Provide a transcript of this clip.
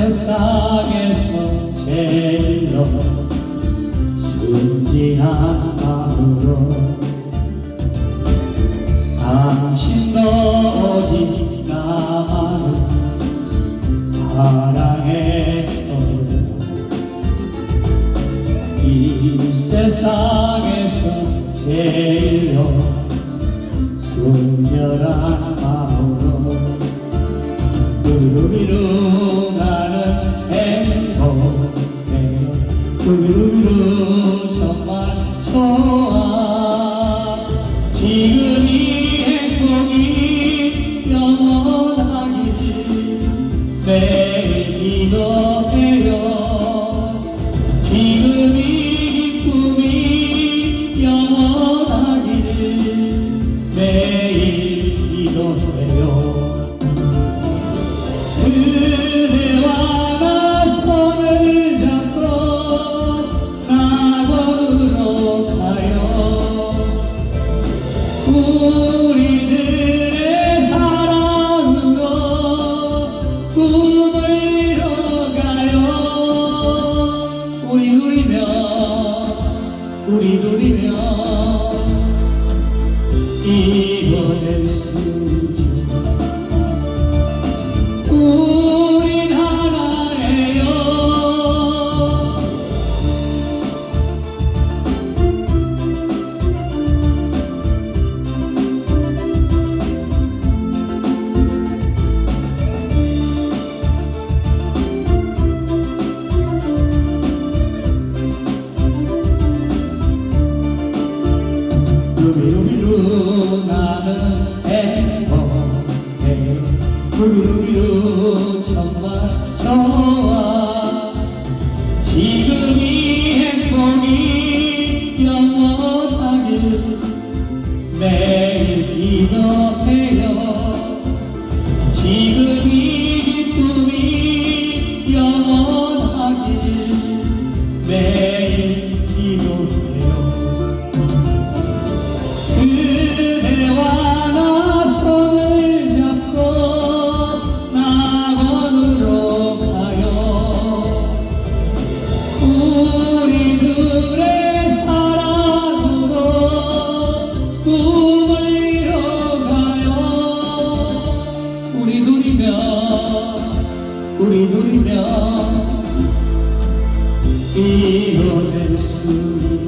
세상에서 제일로 순진한 마음으로 당신도 어딘가를 사랑했던 이 세상에서 제일로 순결한 마음으로 누르미루 지금 이 행복이 영원하길 내일 기도해요 우리 누리며 행복해 루비루비루 정말 좋아 지금 이 행복이 영원하길 매일 기도해요 지금 이 기쁨이 영원하길 매일 우리 누리며 이뤄낼 수